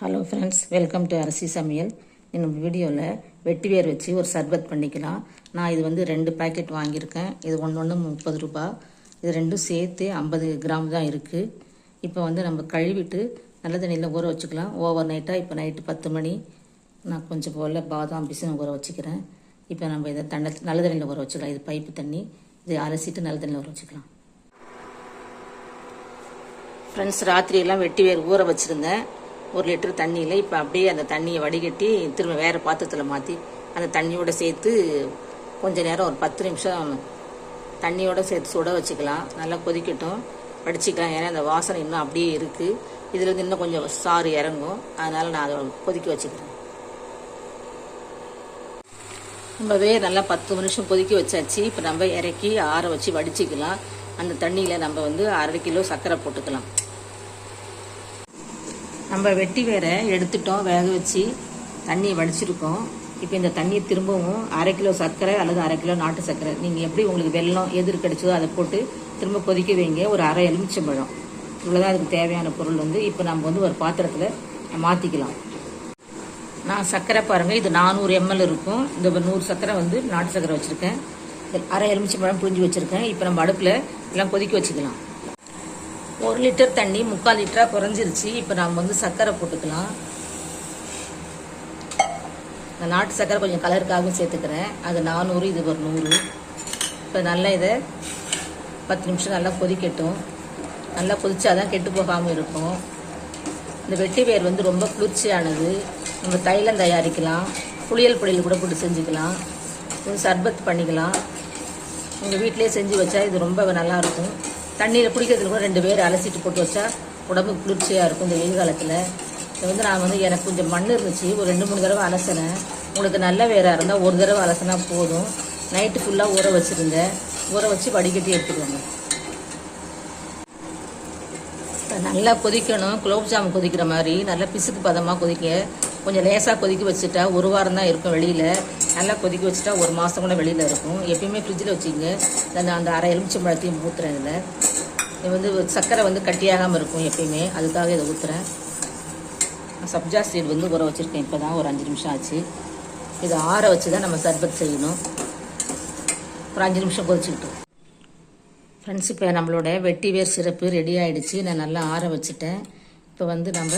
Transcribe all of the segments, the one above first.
Hello friends welcome to அரிசி சமையல் இந்த வீடியோவில் வெட்டி வேர் வச்சு ஒரு சர்பத் பண்ணிக்கலாம். நான் இது வந்து ரெண்டு பாக்கெட் வாங்கியிருக்கேன். இது ஒன்று ஒன்று முப்பது ரூபா. இது ரெண்டும் சேர்த்து ஐம்பது கிராம் தான் இருக்குது இப்போ வந்து நம்ம கழுவிட்டு நல்ல தண்ணியில் ஊற வச்சுக்கலாம். ஓவர் நைட்டாக இப்போ நைட்டு பத்து மணி. நான் கொஞ்சம் போல் பாதாம் பிசின் ஊற வச்சுக்கிறேன். இப்போ நம்ம இதை தண்ணி நல்ல தண்ணியில் ஊற வச்சுக்கலாம். இது பைப்பு தண்ணி. இது அலசிட்டு நல்ல தண்ணியில் ஊற வச்சுக்கலாம். ஃப்ரெண்ட்ஸ் ராத்திரியெல்லாம் வெட்டி வேர் ஊற வச்சுருந்தேன். ஒரு லிட்டர் தண்ணியில் இப்போ அப்படியே அந்த தண்ணியை வடிகட்டி திரும்ப வேறு பாத்திரத்தில் மாற்றி அந்த தண்ணியோட சேர்த்து கொஞ்சம் நேரம் ஒரு பத்து நிமிஷம் தண்ணியோட சேர்த்து சுட வச்சுக்கலாம். நல்லா கொதிக்கட்டும். வடிச்சிக்கலாம். ஏன்னா அந்த வாசனை இன்னும் அப்படியே இருக்குது இதில் இருந்து இன்னும் கொஞ்சம் சாறு இறங்கும். அதனால் நான் அதை கொதிக்க வச்சுக்கிறேன். நம்ம நல்லா பத்து நிமிஷம் கொதிக்க வச்சாச்சு. இப்போ நம்ம இறக்கி ஆற வச்சு வடிச்சிக்கலாம். அந்த தண்ணியில் நம்ம வந்து அரை கிலோ சர்க்கரை போட்டுக்கலாம். நம்ம வெட்டி வேற எடுத்துட்டோம் வேக வச்சு தண்ணியை வடிச்சிருக்கோம். இப்போ இந்த தண்ணியை திரும்பவும் அரை கிலோ சர்க்கரை அல்லது அரை கிலோ நாட்டு சர்க்கரை. நீங்கள் எப்படி உங்களுக்கு வெள்ளம் எதிர் கிடைச்சதோ அதை போட்டு திரும்ப கொதிக்க வைங்க. ஒரு அரை எலுமிச்சம்பழம். இவ்வளோதான் அதுக்கு தேவையான பொருள் வந்து. இப்போ நம்ம வந்து ஒரு பாத்திரத்தில் மாற்றிக்கலாம் நான் சர்க்கரை பாருங்கள் இது நானூறு எம்எல் இருக்கும். இந்த நூறு சர்க்கரை வந்து நாட்டு சர்க்கரை வச்சுருக்கேன். அரை எலுமிச்சம்பழம் புரிஞ்சு வச்சுருக்கேன். இப்போ நம்ம அடுப்பில் எல்லாம் கொதிக்க வச்சுக்கலாம். ஒரு லிட்டர் தண்ணி முக்கால் லிட்டராக குறைஞ்சிருச்சு. இப்போ நாம் வந்து சர்க்கரை போட்டுக்கலாம். இந்த நாட்டு சர்க்கரை கொஞ்சம் கலருக்காகவும் சேர்த்துக்கிறேன். அது நானூறு இது ஒரு நூறு. இப்போ நல்லா இதை பத்து நிமிஷம் நல்லா கொதிக்கட்டும். நல்லா கொதிச்சா தான் கெட்டு போகாமல் இருக்கும். இந்த வெட்டி வேர் வந்து ரொம்ப குளிர்ச்சியானது. நம்ம தைலம் தயாரிக்கலாம். புளியல் பொடியில் கூட போட்டு செஞ்சுக்கலாம். சர்பத் பண்ணிக்கலாம். உங்கள் வீட்டிலே செஞ்சு வச்சா இது ரொம்ப நல்லாயிருக்கும் தண்ணியில் குடிக்கிறதுக்கு கூட ரெண்டு பேர் அலசிட்டு போட்டு வச்சா உடம்புக்கு குளிர்ச்சியாக இருக்கும் இந்த வெயில் காலத்தில். இப்போ வந்து நான் வந்து எனக்கு கொஞ்சம் மண் இருந்துச்சு ஒரு ரெண்டு மூணு தடவை அலசினேன். உங்களுக்கு நல்ல வேறாக இருந்தால் ஒரு தடவை அலசினா போதும். நைட்டு ஃபுல்லாக ஊற வச்சுருந்தேன். ஊற வச்சு வடிகட்டி எடுத்துக்கோங்க. நல்லா கொதிக்கணும். குலோப்ஜாம் கொதிக்கிற மாதிரி நல்லா பிசுக்கு பதமாக கொதிக்க கொஞ்சம் லேசாக கொதிக்க வச்சுட்டா ஒரு வாரம் தான் இருக்கும் வெளியில். நல்லா கொதிக்க வச்சுட்டா ஒரு மாதம் கூட வெளியில் இருக்கும். எப்பயுமே ஃப்ரிட்ஜில் வச்சுங்க. நான் அந்த அரை எலுமிச்சம் பழத்தையும் ஊற்றுறேன் இதில். இது வந்து சர்க்கரை வந்து கட்டியாகாமல் இருக்கும் எப்பயுமே. அதுக்காக இதை ஊற்றுறேன் சப்ஜா சீடு வந்து ஊற வச்சுருக்கேன். இப்போ தான் ஒரு அஞ்சு நிமிஷம் ஆச்சு. இதை ஆற வச்சு தான் நம்ம சர்பத் செய்யணும். ஒரு அஞ்சு நிமிஷம் கொதிச்சுக்கிட்டோம். ஃப்ரெண்ட்ஸ் இப்போ நம்மளோட வெட்டி வேர் சிறப்பு ரெடி ஆகிடுச்சு நான் நல்லா ஆற வச்சுட்டேன். இப்போ வந்து நம்ம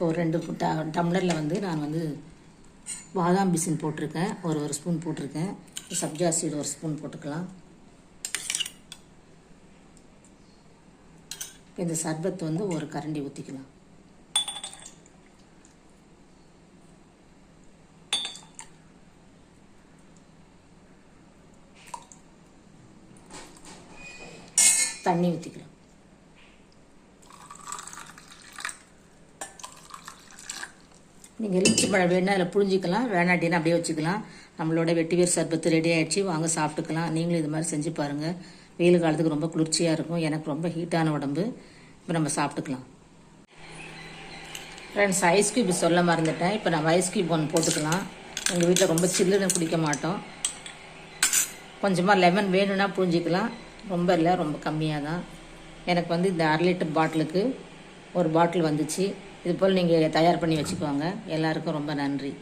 இப்போ ஒரு ரெண்டு டம்ளரில் வந்து நான் வந்து பாதாம் பிசின் போட்டிருக்கேன். ஒரு ஒரு ஸ்பூன் போட்டிருக்கேன். சப்ஜா சீடு ஒரு ஸ்பூன் போட்டுக்கலாம். இந்த சர்பத் வந்து ஒரு கரண்டி ஊற்றிக்கலாம் தண்ணி ஊற்றிக்கலாம் நீங்கள் எலுமிச்சி பழம் வேணால் அதில் புழிஞ்சிக்கலாம். வேணாட்டினா அப்படியே வச்சுக்கலாம். நம்மளோட வெட்டிவேர் சர்பத்து ரெடி ஆகிடுச்சு வாங்க சாப்பிட்டுக்கலாம். நீங்களும் இது மாதிரி செஞ்சு பாருங்கள் வெயில் காலத்துக்கு ரொம்ப குளிர்ச்சியாக இருக்கும். எனக்கு ரொம்ப ஹீட்டான உடம்பு. இப்போ நம்ம சாப்பிட்டுக்கலாம். ஃப்ரெண்ட்ஸ் ஐஸ் க்யூப் சொல்ல மறந்துட்டேன். இப்போ நம்ம ஐஸ் க்யூப் ஒன்று போட்டுக்கலாம். எங்கள் வீட்டில் ரொம்ப சில்லுன்னு குடிக்க மாட்டோம். கொஞ்சமாக லெமன் வேணும்னா புரிஞ்சிக்கலாம் ரொம்ப இல்லை ரொம்ப கம்மியாக தான் எனக்கு வந்து இந்த அரை லிட்டர் பாட்டிலுக்கு ஒரு பாட்டில் வந்துச்சு. இது போல் நீங்கள் தயார் பண்ணி வச்சுக்கோங்க. எல்லாருக்கும் ரொம்ப நன்றி.